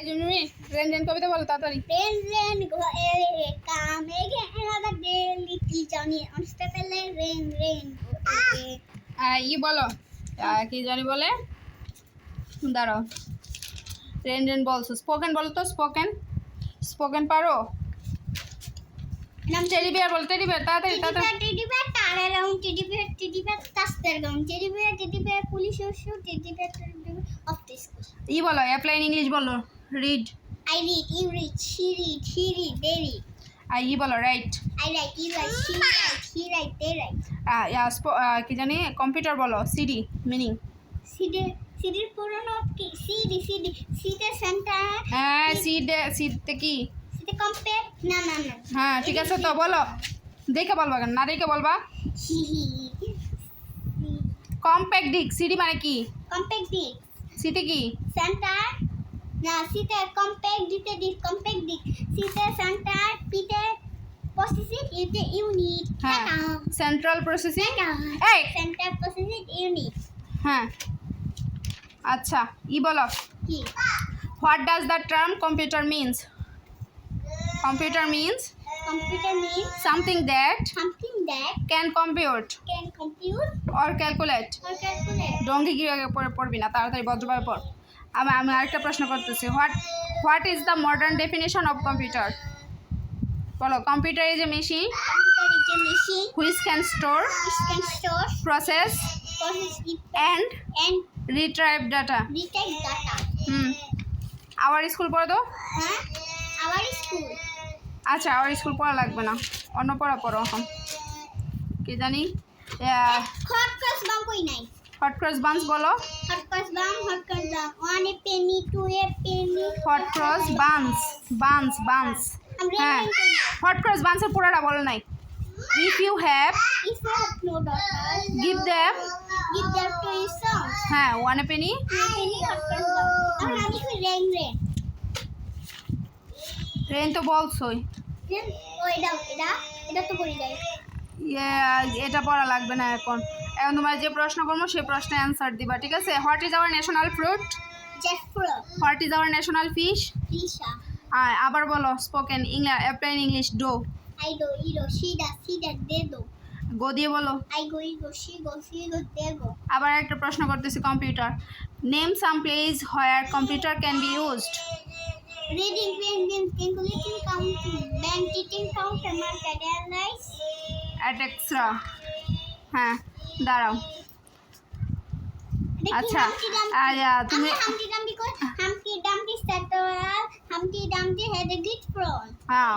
আইজুমি কবিতা বলো তাড়াতাড়ি। Rain rain ঘরে কামে গেলো দা ডেলি জানি অনস্তে ফেলে রেন রেন কি জানি বলে? দাঁড়ো রেন বলছো স্পোকেন বলো স্পোকেন স্পোকেন পারো? নাম টেডি বিয়ার বল টেডি বিয়ার তাড়াতাড়ি তাড়াতাড়ি। Teddy bear তাড়ে around teddy bear teddy bear touch the ground teddy bear teddy bear polish your shoe teddy bear ই বলো অ্যাপ্লাইন ইংলিশ বলো। Read I read, you read, she read, he read, they read. আর ই বলো write I write, you write, she write, he write, they write. কি জানি? Computer বলো CD meaning CD সিডির পুরনো কি? সিডি সিডি সিডের সেন্টার হ্যাঁ সিড সিডতে কি? সিডে কম্পেয়ার না না না. হ্যাঁ ঠিক আছে তো বলো। দেখে বলবা কেন? না দেখে বলবা। হি হি কম্প্যাক্ট ডিক সিডি মানে কি? কম্প্যাক্ট ডিক সিটি কি? সেন্টার না সিতে কম্প্যাক্ট দিতে দিক কম্প্যাক্ট দিক সিতে সেন্টার পিতে ইউতে ইউনিট হ্যাঁ সেন্ট্রাল প্রসেসিং এই! সেন্টার পসেসিভ ইউনিট হ্যাঁ। আচ্ছা ই বলো। কি? What does the term computer means computer means computer mean something that something that can compute can compute or calculate or calculate ডঙ্গি গিয়ে পড়ে পড়বি না? তাড়াতাড়ি ভদ্রভাবে পড়। আমি আমি আরেকটা প্রশ্ন করতেছি। What what is the modern definition of computer বলো computer is a machine which can store process and retrieve data হুম। আবার স্কুল পড়ে তো? হ্যাঁ? আচ্ছা আবার স্কুল পড়া লাগবে না। অন্য পড়া পড়ো এখন। কি জানি? হট ক্রস বাম নাই। হট ক্রস বান্স বলো। বাম হট ক্রস হ্যাঁ। হট বান্সের পুরাটা বলো নাই। If you have if you have no daughter give them give that to your sons হ্যাঁ ওয়ান এ পেনি রেন তো বলছোই। এটা তো এটা পড়া লাগবে না এখন। এখন তোমার যে প্রশ্ন করব সেই প্রশ্নে অ্যান্সার দিবা ঠিক আছে? What is our national fruit what is our national fish আবার বলো স্পোকেন ইংলিশ অ্যাপ্লাইন ইংলিশ ডো আই ডো ইরো সিডা সিডা দেদো গো দিয়ে বলো। Go, you go, she go, she go, they go. আবার একটা প্রশ্ন করতেছি computer. Name some place where computer can be used Reading, reading, calculating, counting, bank, eating, counter, market, analyze. At extra হ্যাঁ। দাঁড়াও। আচ্ছা আয়া তুমি হামটি ডামটি কই? হামটি ডামটি Dumpty had a good হ্যাঁ